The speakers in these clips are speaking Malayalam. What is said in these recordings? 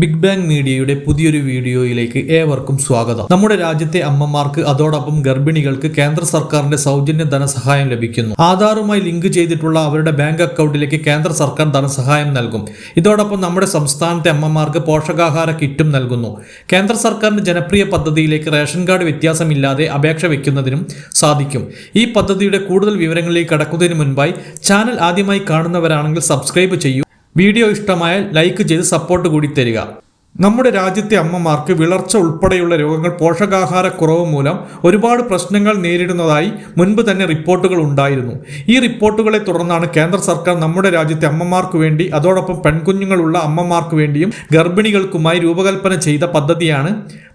ബിഗ് ബാങ് മീഡിയയുടെ പുതിയൊരു വീഡിയോയിലേക്ക് ഏവർക്കും സ്വാഗതം. നമ്മുടെ രാജ്യത്തെ അമ്മമാർക്ക് അതോടൊപ്പം ഗർഭിണികൾക്ക് കേന്ദ്ര സർക്കാരിന്റെ സൗജന്യ ധനസഹായം ലഭിക്കുന്നു. ആധാറുമായി ലിങ്ക് ചെയ്തിട്ടുള്ള അവരുടെ ബാങ്ക് അക്കൗണ്ടിലേക്ക് കേന്ദ്ര സർക്കാർ ധനസഹായം നൽകും. ഇതോടൊപ്പം നമ്മുടെ സംസ്ഥാനത്തെ അമ്മമാർക്ക് പോഷകാഹാര കിറ്റും നൽകുന്നു. കേന്ദ്ര സർക്കാരിന്റെ ജനപ്രിയ പദ്ധതിയിലേക്ക് റേഷൻ കാർഡ് വ്യത്യാസമില്ലാതെ അപേക്ഷ വയ്ക്കുന്നതിനും സാധിക്കും. ഈ പദ്ധതിയുടെ കൂടുതൽ വിവരങ്ങളിലേക്ക് കടക്കുന്നതിന് മുൻപായി ചാനൽ ആദ്യമായി കാണുന്നവരാണെങ്കിൽ സബ്സ്ക്രൈബ് ചെയ്യൂ. വീഡിയോ ഇഷ്ടമായാൽ ലൈക്ക് ചെയ്ത് സപ്പോർട്ട് കൂടി തരിക. നമ്മുടെ രാജ്യത്തെ അമ്മമാർക്ക് വിളർച്ച ഉൾപ്പെടെയുള്ള രോഗങ്ങൾ പോഷകാഹാരക്കുറവ് മൂലം ഒരുപാട് പ്രശ്നങ്ങൾ നേരിടുന്നതായി മുൻപ് തന്നെ റിപ്പോർട്ടുകൾ ഉണ്ടായിരുന്നു. ഈ റിപ്പോർട്ടുകളെ തുടർന്നാണ് കേന്ദ്ര സർക്കാർ നമ്മുടെ രാജ്യത്തെ അമ്മമാർക്ക് വേണ്ടി അതോടൊപ്പം പെൺകുഞ്ഞുങ്ങളുള്ള അമ്മമാർക്ക് വേണ്ടിയും ഗർഭിണികൾക്കുമായി രൂപകൽപ്പന ചെയ്ത പദ്ധതിയാണ്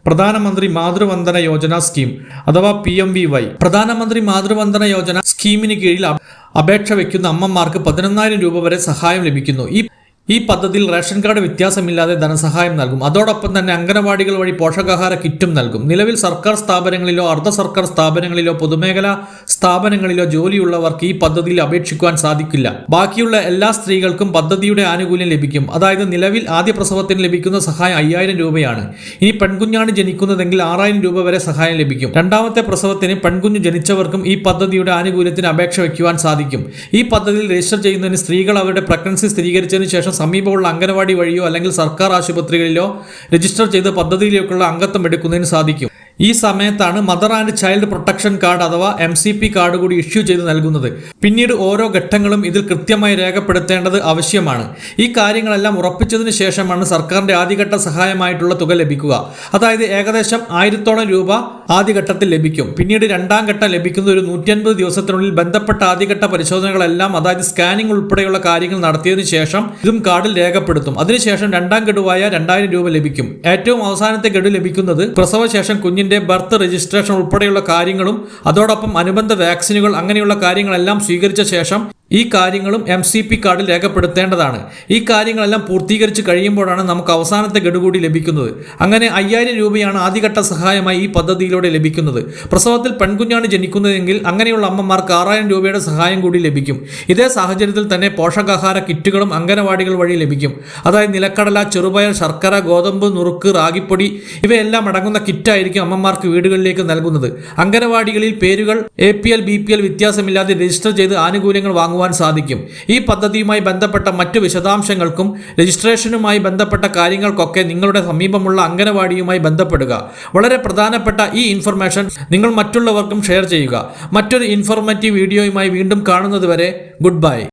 പ്രധാനമന്ത്രി മാതൃവന്ദന യോജന സ്കീം അഥവാ P M V Y. Pradhan Mantri Matru Vandana Yojana സ്കീമിന് കീഴിൽ അപേക്ഷ വയ്ക്കുന്ന അമ്മമാർക്ക് പതിനൊന്നായിരം രൂപ വരെ സഹായം ലഭിക്കുന്നു. ഈ ഈ പദ്ധതിയിൽ റേഷൻ കാർഡ് വ്യത്യാസമില്ലാതെ ധനസഹായം നൽകും. അതോടൊപ്പം തന്നെ അംഗനവാടികൾ വഴി പോഷകാഹാര കിറ്റും നൽകും. നിലവിൽ സർക്കാർ സ്ഥാപനങ്ങളിലോ അർദ്ധ സർക്കാർ സ്ഥാപനങ്ങളിലോ പൊതുമേഖലാ സ്ഥാപനങ്ങളിലോ ജോലിയുള്ളവർക്ക് ഈ പദ്ധതിയിൽ അപേക്ഷിക്കുവാൻ സാധിക്കില്ല. ബാക്കിയുള്ള എല്ലാ സ്ത്രീകൾക്കും പദ്ധതിയുടെ ആനുകൂല്യം ലഭിക്കും. അതായത് നിലവിൽ ആദ്യ പ്രസവത്തിന് ലഭിക്കുന്ന സഹായം അയ്യായിരം രൂപയാണ്. ഇനി പെൺകുഞ്ഞാണ് ജനിക്കുന്നതെങ്കിൽ ആറായിരം രൂപ വരെ സഹായം ലഭിക്കും. രണ്ടാമത്തെ പ്രസവത്തിന് പെൺകുഞ്ഞു ജനിച്ചവർക്കും ഈ പദ്ധതിയുടെ ആനുകൂല്യത്തിന് അപേക്ഷ വയ്ക്കുവാൻ സാധിക്കും. ഈ പദ്ധതിയിൽ രജിസ്റ്റർ ചെയ്യുന്നതിന് സ്ത്രീകൾ അവരുടെ പ്രഗ്നൻസി സ്ഥിരീകരിച്ചതിന് ശേഷം സമീപമുള്ള അംഗനവാടി വഴിയോ അല്ലെങ്കിൽ സർക്കാർ ആശുപത്രികളിലോ രജിസ്റ്റർ ചെയ്ത പദ്ധതിയിലേക്കുള്ള അംഗത്വം എടുക്കുന്നതിന് സാധിക്കും. ഈ സമയത്താണ് mother and child protection card അഥവാ എം സി പി കാർഡ് കൂടി ഇഷ്യൂ ചെയ്ത് നൽകുന്നത്. പിന്നീട് ഓരോ ഘട്ടങ്ങളും ഇതിൽ കൃത്യമായി രേഖപ്പെടുത്തേണ്ടത് ആവശ്യമാണ്. ഈ കാര്യങ്ങളെല്ലാം ഉറപ്പിച്ചതിന് ശേഷമാണ് സർക്കാരിന്റെ ആദ്യഘട്ട സഹായമായിട്ടുള്ള തുക ലഭിക്കുക. അതായത് ഏകദേശം ആയിരത്തോളം രൂപ ആദ്യഘട്ടത്തിൽ ലഭിക്കും. പിന്നീട് രണ്ടാം ഘട്ടം ലഭിക്കുന്ന ഒരു നൂറ്റിയൻപത് ദിവസത്തിനുള്ളിൽ ബന്ധപ്പെട്ട ആദ്യഘട്ട പരിശോധനകളെല്ലാം അതായത് സ്കാനിംഗ് ഉൾപ്പെടെയുള്ള കാര്യങ്ങൾ നടത്തിയതിനു ശേഷം ഇതും കാർഡിൽ രേഖപ്പെടുത്തും. അതിനുശേഷം രണ്ടാം ഗഡുവായ രണ്ടായിരം രൂപ ലഭിക്കും. ഏറ്റവും അവസാനത്തെ ഗഡു ലഭിക്കുന്നത് പ്രസവശേഷം കുഞ്ഞിന്റെ ബർത്ത് രജിസ്ട്രേഷൻ ഉൾപ്പെടെയുള്ള കാര്യങ്ങളും അതോടൊപ്പം അനുബന്ധ വാക്സിനുകൾ അങ്ങനെയുള്ള കാര്യങ്ങളെല്ലാം സ്വീകരിച്ച ശേഷം ഈ കാര്യങ്ങളും എം സി പി കാർഡിൽ രേഖപ്പെടുത്തേണ്ടതാണ്. ഈ കാര്യങ്ങളെല്ലാം പൂർത്തീകരിച്ച് കഴിയുമ്പോഴാണ് നമുക്ക് അവസാനത്തെ ഗഡു കൂടി ലഭിക്കുന്നത്. അങ്ങനെ അയ്യായിരം രൂപയാണ് ആദ്യഘട്ട സഹായമായി ഈ പദ്ധതിയിലൂടെ ലഭിക്കുന്നത്. പ്രസവത്തിൽ പെൺകുഞ്ഞാണ് ജനിക്കുന്നതെങ്കിൽ അങ്ങനെയുള്ള അമ്മമാർക്ക് ആറായിരം രൂപയുടെ സഹായം കൂടി ലഭിക്കും. ഇതേ സാഹചര്യത്തിൽ തന്നെ പോഷകാഹാര കിറ്റുകളും അംഗനവാടികൾ വഴി ലഭിക്കും. അതായത് നിലക്കടല ചെറുപയർ ശർക്കര ഗോതമ്പ് നുറുക്ക് റാഗിപ്പൊടി ഇവയെല്ലാം അടങ്ങുന്ന കിറ്റായിരിക്കും അമ്മമാർക്ക് വീടുകളിലേക്ക് നൽകുന്നത്. അംഗനവാടികളിൽ പേരുകൾ A P L B P L വ്യത്യാസമില്ലാതെ രജിസ്റ്റർ ചെയ്ത് ആനുകൂല്യങ്ങൾ വാങ്ങുവാൻ സാധിക്കും. ഈ പദ്ധതിയുമായി ബന്ധപ്പെട്ട മറ്റു വിശദാംശങ്ങൾക്കും രജിസ്ട്രേഷനുമായി ബന്ധപ്പെട്ട കാര്യങ്ങൾക്കൊക്കെ നിങ്ങളുടെ സമീപമുള്ള അംഗനവാടിയുമായി ബന്ധപ്പെടുക. വളരെ പ്രധാനപ്പെട്ട ഈ ഇൻഫർമേഷൻ നിങ്ങൾ മറ്റുള്ളവർക്കും ഷെയർ ചെയ്യുക. മറ്റൊരു ഇൻഫോർമേറ്റീവ് വീഡിയോയുമായി വീണ്ടും കാണുന്നതുവരെ ഗുഡ് ബൈ.